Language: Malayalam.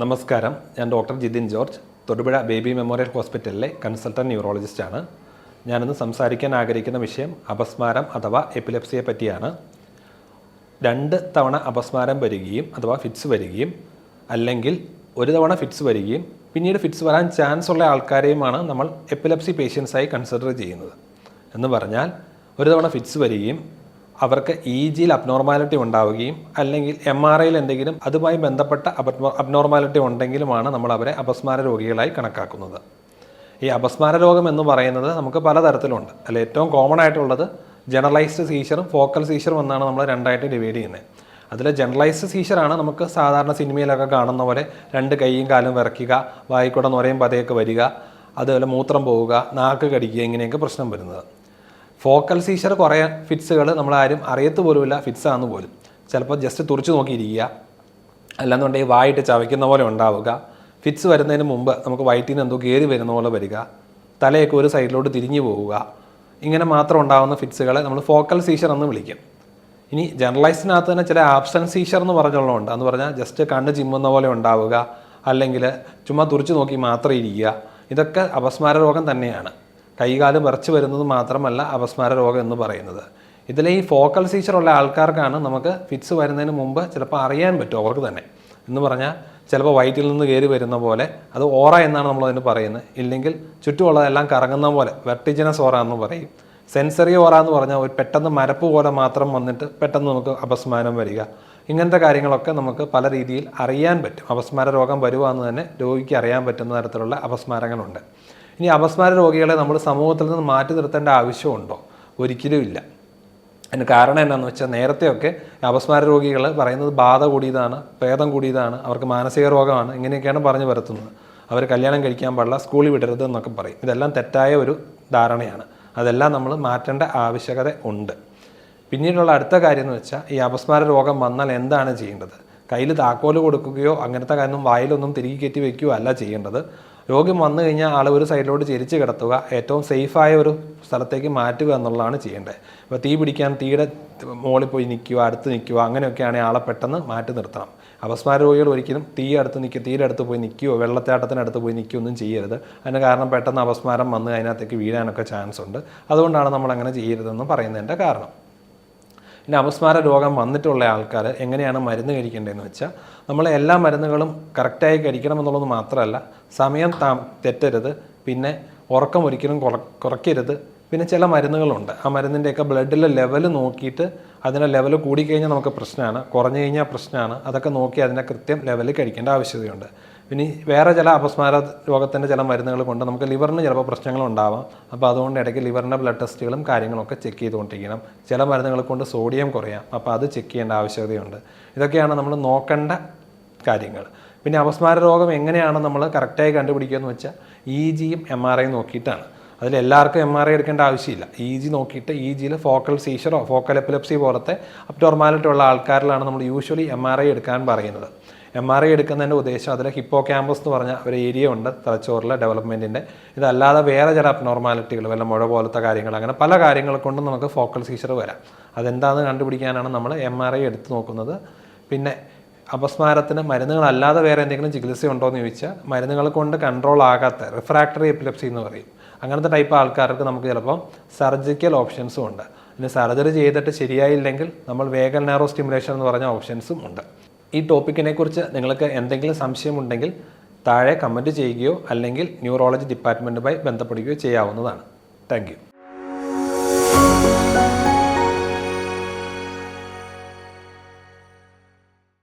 നമസ്കാരം. ഞാൻ doctor Jithin George. Thodupuzha baby memorial ഹോസ്പിറ്റലിലെ കൺസൾട്ടന്റ് ന്യൂറോളജിസ്റ്റാണ്. ഞാനിന്ന് സംസാരിക്കാൻ ആഗ്രഹിക്കുന്ന വിഷയം അപസ്മാരം അഥവാ എപ്പിലെപ്സിയെ പറ്റിയാണ്. രണ്ട് തവണ അപസ്മാരം വരികയും അഥവാ ഫിറ്റ്സ് വരികയും അല്ലെങ്കിൽ ഒരു തവണ ഫിറ്റ്സ് വരികയും പിന്നീട് ഫിറ്റ്സ് വരാൻ ചാൻസ് ഉള്ള ആൾക്കാരെയുമാണ് നമ്മൾ എപ്പിലെപ്സി പേഷ്യൻസായി കൺസിഡർ ചെയ്യുന്നത്. എന്ന് പറഞ്ഞാൽ ഒരു തവണ ഫിറ്റ്സ് വരികയും അവർക്ക് ഇ ജിയിൽ അബ്നോർമാലിറ്റി ഉണ്ടാവുകയും അല്ലെങ്കിൽ എം ആർ ഐയിൽ എന്തെങ്കിലും അതുമായി ബന്ധപ്പെട്ട അബ്നോർമാലിറ്റി ഉണ്ടെങ്കിലുമാണ് നമ്മൾ അവരെ അപസ്മാര രോഗികളായി കണക്കാക്കുന്നത്. ഈ അപസ്മാര രോഗം എന്ന് പറയുന്നത് നമുക്ക് പലതരത്തിലുണ്ട്. അല്ല ഏറ്റവും കോമൺ ആയിട്ടുള്ളത് ജനറലൈസ്ഡ് സീഷറും ഫോക്കൽ സീഷറും എന്നാണ് നമ്മൾ രണ്ടായിട്ട് ഡിവൈഡ് ചെയ്യുന്നത്. അതിൽ ജനറലൈസ്ഡ് സീഷറാണ് നമുക്ക് സാധാരണ സിനിമയിലൊക്കെ കാണുന്ന പോലെ രണ്ട് കൈയും കാലും വിറയ്ക്കുക വായിക്കൂടെ നുരയും പതയൊക്കെ വരിക അതുപോലെ മൂത്രം പോവുക നാക്ക് കടിക്കുക ഇങ്ങനെയൊക്കെ പ്രശ്നം വരുന്നത്. ഫോക്കൽ സീഷർ കുറേ ഫിറ്റ്സുകൾ നമ്മളാരും അറിയത്ത് പോലുമില്ല ഫിറ്റ്സ് ആണെന്ന് പോലും. ചിലപ്പോൾ ജസ്റ്റ് തുറച്ചു നോക്കിയിരിക്കുക. അല്ലാന്നുണ്ടെങ്കിൽ വായിട്ട് ചവയ്ക്കുന്ന പോലെ ഉണ്ടാവുക. ഫിറ്റ്സ് വരുന്നതിന് മുമ്പ് നമുക്ക് വയറ്റിൽ നിന്ന് എന്തോ കയറി വരുന്ന പോലെ വരിക. തലയൊക്കെ ഒരു സൈഡിലോട്ട് തിരിഞ്ഞു പോവുക. ഇങ്ങനെ മാത്രം ഉണ്ടാകുന്ന ഫിറ്റ്സുകളെ നമ്മൾ ഫോക്കൽ സീഷർ എന്ന് വിളിക്കും. ഇനി ജനറലൈസിനകത്ത് തന്നെ ചില ആബ്സൻ സീഷർ എന്ന് പറഞ്ഞുള്ളതുണ്ട്. എന്ന് പറഞ്ഞാൽ ജസ്റ്റ് കണ്ണ് ചിമ്മുന്ന പോലെ ഉണ്ടാവുക. അല്ലെങ്കിൽ ചുമ്മാ തുറച്ചു നോക്കി മാത്രം ഇരിക്കുക. ഇതൊക്കെ അപസ്മാര രോഗം തന്നെയാണ്. കൈകാൽ വിറച്ച് വരുന്നത് മാത്രമല്ല അപസ്മാര രോഗം എന്ന് പറയുന്നത്. ഇതിലെ ഈ ഫോക്കൽ സീച്ചർ ഉള്ള ആൾക്കാർക്കാണ് നമുക്ക് ഫിറ്റ്സ് വരുന്നതിന് മുമ്പ് ചിലപ്പോൾ അറിയാൻ പറ്റും അവർക്ക് തന്നെ. എന്ന് പറഞ്ഞാൽ ചിലപ്പോൾ വയറ്റിൽ നിന്ന് കയറി വരുന്ന പോലെ അത് ഓറ എന്നാണ് നമ്മൾ അതിന് പറയുന്നത്. ഇല്ലെങ്കിൽ ചുറ്റുമുള്ളതെല്ലാം കറങ്ങുന്ന പോലെ വെർട്ടിജിനസ് ഓറ എന്ന് പറയും. സെൻസറി ഓറ എന്ന് പറഞ്ഞാൽ ഒരു പെട്ടെന്ന് മരപ്പ് പോലെ മാത്രം വന്നിട്ട് പെട്ടെന്ന് നമുക്ക് അപസ്മാനം വരിക. ഇങ്ങനത്തെ കാര്യങ്ങളൊക്കെ നമുക്ക് പല രീതിയിൽ അറിയാൻ പറ്റും. അപസ്മാര രോഗം വരുവാന്ന് തന്നെ രോഗിക്ക് അറിയാൻ പറ്റുന്ന തരത്തിലുള്ള അപസ്മാരങ്ങളുണ്ട്. ഇനി അപസ്മാര രോഗികളെ നമ്മൾ സമൂഹത്തിൽ നിന്ന് മാറ്റി നിർത്തേണ്ട ആവശ്യമുണ്ടോ? ഒരിക്കലും ഇല്ല. അതിന് കാരണം എന്താണെന്ന് വെച്ചാൽ നേരത്തെയൊക്കെ അപസ്മാര രോഗികൾ പറയുന്നത് ബാധ കൂടിയതാണ് പ്രേതം കൂടിയതാണ് അവർക്ക് മാനസിക രോഗമാണ് ഇങ്ങനെയൊക്കെയാണ് പറഞ്ഞു വരുത്തുന്നത് അവർ കല്യാണം കഴിക്കാൻ പാടില്ല സ്കൂളിൽ വിടരുത് എന്നൊക്കെ പറയും. ഇതെല്ലാം തെറ്റായ ഒരു ധാരണയാണ്. അതെല്ലാം നമ്മൾ മാറ്റേണ്ട ആവശ്യകത ഉണ്ട്. പിന്നീടുള്ള അടുത്ത കാര്യം എന്ന് വെച്ചാൽ ഈ അപസ്മാര രോഗം വന്നാൽ എന്താണ് ചെയ്യേണ്ടത്? കയ്യിൽ താക്കോൽ കൊടുക്കുകയോ അങ്ങനത്തെ കാര്യമൊന്നും വായിലൊന്നും തിരികെ കയറ്റി വയ്ക്കുകയോ അല്ല ചെയ്യേണ്ടത്. രോഗം വന്നു കഴിഞ്ഞാൽ ആൾ ഒരു സൈഡിലോട്ട് ചിരിച്ച് കിടത്തുക. ഏറ്റവും സേഫായ ഒരു സ്ഥലത്തേക്ക് മാറ്റുക എന്നുള്ളതാണ് ചെയ്യേണ്ടത്. ഇപ്പോൾ തീ പിടിക്കാൻ തീയുടെ മുകളിൽ പോയി നിൽക്കുക അടുത്ത് നിൽക്കുക അങ്ങനെയൊക്കെയാണെങ്കിൽ ആളെ പെട്ടെന്ന് മാറ്റി നിർത്തണം. അപസ്മാര രോഗികൾ ഒരിക്കലും തീ അടുത്ത് നിൽക്കുക തീയുടെ അടുത്ത് പോയി നിൽക്കുകയോ വെള്ളച്ചാട്ടത്തിനടുത്ത് പോയി നിൽക്കുകയോ ഒന്നും ചെയ്യരുത്. അതിന് കാരണം പെട്ടെന്ന് അപസ്മാരം വന്ന് അതിനകത്തേക്ക് വീഴാനൊക്കെ ചാൻസ് ഉണ്ട് അതുകൊണ്ടാണ് നമ്മൾ അങ്ങനെ ചെയ്യരുതെന്ന് പറയുന്നതിന്റെ കാരണം. ഇനി അപസ്മാര രോഗം വന്നിട്ടുള്ള ആൾക്കാർ എങ്ങനെയാണ് മരുന്ന് കഴിക്കേണ്ടതെന്ന് വെച്ചാൽ നമ്മൾ എല്ലാ മരുന്നുകളും കറക്റ്റായി കഴിക്കണം എന്നുള്ളത് മാത്രമല്ല സമയം താ തെറ്റരുത് പിന്നെ ഉറക്കം ഒരിക്കലും കുറ കുറയ്ക്കരുത് പിന്നെ ചില മരുന്നുകളുണ്ട്. ആ മരുന്നിന്റെയൊക്കെ ബ്ലഡിലെ ലെവൽ നോക്കിയിട്ട് അതിന്റെ ലെവൽ കൂടിക്കഴിഞ്ഞാൽ നമുക്ക് പ്രശ്നമാണ് കുറഞ്ഞു കഴിഞ്ഞാൽ പ്രശ്നമാണ് അതൊക്കെ നോക്കി അതിനെ കൃത്യം ലെവലിൽ കഴിക്കേണ്ട ആവശ്യതയുണ്ട്. പിന്നെ വേറെ ചില അപസ്മാര രോഗത്തിന്റെ ചില മരുന്നുകൾ കൊണ്ട് നമുക്ക് ലിവറിന് ചിലപ്പോൾ പ്രശ്നങ്ങൾ ഉണ്ടാവാം അപ്പോൾ അതുകൊണ്ട് ഇടയ്ക്ക് ലിവറിന്റെ ബ്ലഡ് ടെസ്റ്റുകളും കാര്യങ്ങളൊക്കെ ചെക്ക് ചെയ്തുകൊണ്ടിരിക്കണം. ചില മരുന്നുകൾ കൊണ്ട് സോഡിയം കുറയാം. അപ്പോൾ അത് ചെക്ക് ചെയ്യേണ്ട ആവശ്യകതയുണ്ട്. ഇതൊക്കെയാണ് നമ്മൾ നോക്കേണ്ട കാര്യങ്ങൾ. പിന്നെ അപസ്മാര രോഗം എങ്ങനെയാണ് നമ്മൾ കറക്റ്റായി കണ്ടുപിടിക്കുക എന്ന് വെച്ചാൽ ഇ ജിയും എം ആർ ഐയും നോക്കിയിട്ടാണ്. അതിൽ എല്ലാവർക്കും എം ആർ ഐ എടുക്കേണ്ട ആവശ്യമില്ല. ഇ ജി നോക്കിയിട്ട് ഇ ജിയിൽ ഫോക്കൽ സീഷറോ ഫോക്കൽ എപ്പിലപ്സി പോലത്തെ അപ്റ്റോർമാലിറ്റി ഉള്ള ആൾക്കാരിലാണ് നമ്മൾ യൂഷ്വലി എം ആർ ഐ എടുക്കാൻ പറയുന്നത്. എം ആർ ഐ എടുക്കുന്നതിന്റെ ഉദ്ദേശം അതിൽ ഹിപ്പോ ക്യാമ്പസ് എന്ന് പറഞ്ഞ ഒരു ഏരിയ ഉണ്ട് തലച്ചോറിലെ ഡെവലപ്മെന്റിന്റെ ഇതല്ലാതെ വേറെ ചില അബ്നോർമാലിറ്റികൾ വല്ല മുഴ പോലത്തെ കാര്യങ്ങൾ അങ്ങനെ പല കാര്യങ്ങൾ കൊണ്ടും നമുക്ക് ഫോക്കൽ സീഷർ വരാം. അതെന്താണെന്ന് കണ്ടുപിടിക്കാനാണ് നമ്മൾ എം ആർ ഐ എടുത്ത് നോക്കുന്നത്. പിന്നെ അപസ്മാരത്തിന് മരുന്നുകളല്ലാതെ വേറെ എന്തെങ്കിലും ചികിത്സ ഉണ്ടോ എന്ന് ചോദിച്ചാൽ മരുന്നുകൾ കൊണ്ട് കൺട്രോൾ ആകാത്ത റിഫ്രാക്ടറി എപ്പിലെപ്സി എന്ന് പറയും. അങ്ങനത്തെ ടൈപ്പ് ആൾക്കാർക്ക് നമുക്ക് ചിലപ്പം സർജിക്കൽ ഓപ്ഷൻസും ഉണ്ട്. പിന്നെ സർജറി ചെയ്തിട്ട് ശരിയായില്ലെങ്കിൽ നമ്മൾ വേഗൽ നാരോ സ്റ്റിമുലേഷൻ എന്ന് പറഞ്ഞ ഓപ്ഷൻസും ഉണ്ട്. ഈ ടോപ്പിക്കിനെ കുറിച്ച് നിങ്ങൾക്ക് എന്തെങ്കിലും സംശയമുണ്ടെങ്കിൽ താഴെ കമന്റ് ചെയ്യുകയോ അല്ലെങ്കിൽ ന്യൂറോളജി ഡിപ്പാർട്ട്മെന്റുമായി ബന്ധപ്പെടുകയോ ചെയ്യാവുന്നതാണ്. താങ്ക്